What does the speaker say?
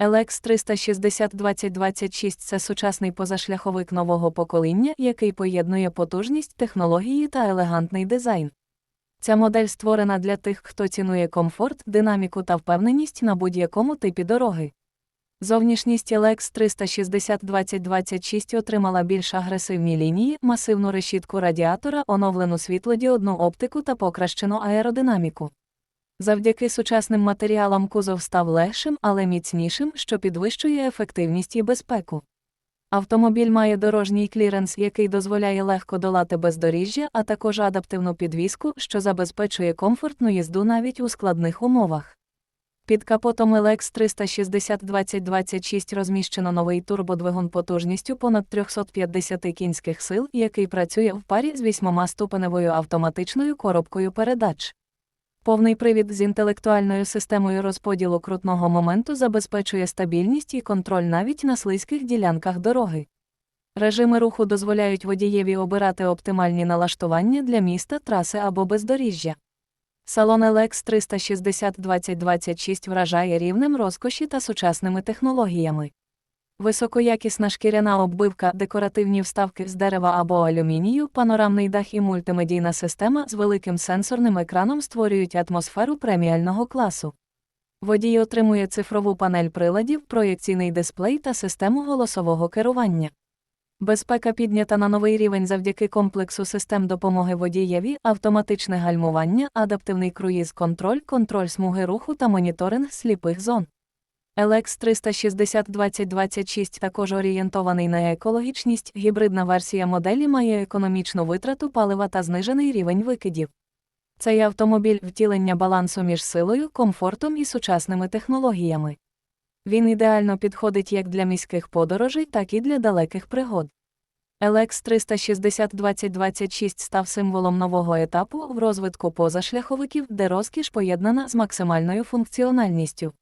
LX 360 2026 – це сучасний позашляховик нового покоління, який поєднує потужність, технології та елегантний дизайн. Ця модель створена для тих, хто цінує комфорт, динаміку та впевненість на будь-якому типі дороги. Зовнішність LX 360 2026 отримала більш агресивні лінії, масивну решітку радіатора, оновлену світлодіодну оптику та покращену аеродинаміку. Завдяки сучасним матеріалам кузов став легшим, але міцнішим, що підвищує ефективність і безпеку. Автомобіль має дорожній кліренс, який дозволяє легко долати бездоріжжя, а також адаптивну підвіску, що забезпечує комфортну їзду навіть у складних умовах. Під капотом LX 360 2026 розміщено новий турбодвигун потужністю понад 350 кінських сил, який працює в парі з 8-ступеневою автоматичною коробкою передач. Повний привід з інтелектуальною системою розподілу крутного моменту забезпечує стабільність і контроль навіть на слизьких ділянках дороги. Режими руху дозволяють водієві обирати оптимальні налаштування для міста, траси або бездоріжжя. Салон LX 360 2026 вражає рівнем розкоші та сучасними технологіями. Високоякісна шкіряна оббивка, декоративні вставки з дерева або алюмінію, панорамний дах і мультимедійна система з великим сенсорним екраном створюють атмосферу преміального класу. Водій отримує цифрову панель приладів, проєкційний дисплей та систему голосового керування. Безпека піднята на новий рівень завдяки комплексу систем допомоги водієві, автоматичне гальмування, адаптивний круїз-контроль, контроль смуги руху та моніторинг сліпих зон. LX 360 2026 також орієнтований на екологічність, гібридна версія моделі має економічну витрату палива та знижений рівень викидів. Цей автомобіль втілення балансу між силою, комфортом і сучасними технологіями. Він ідеально підходить як для міських подорожей, так і для далеких пригод. LX 360 2026 став символом нового етапу в розвитку позашляховиків, де розкіш поєднана з максимальною функціональністю.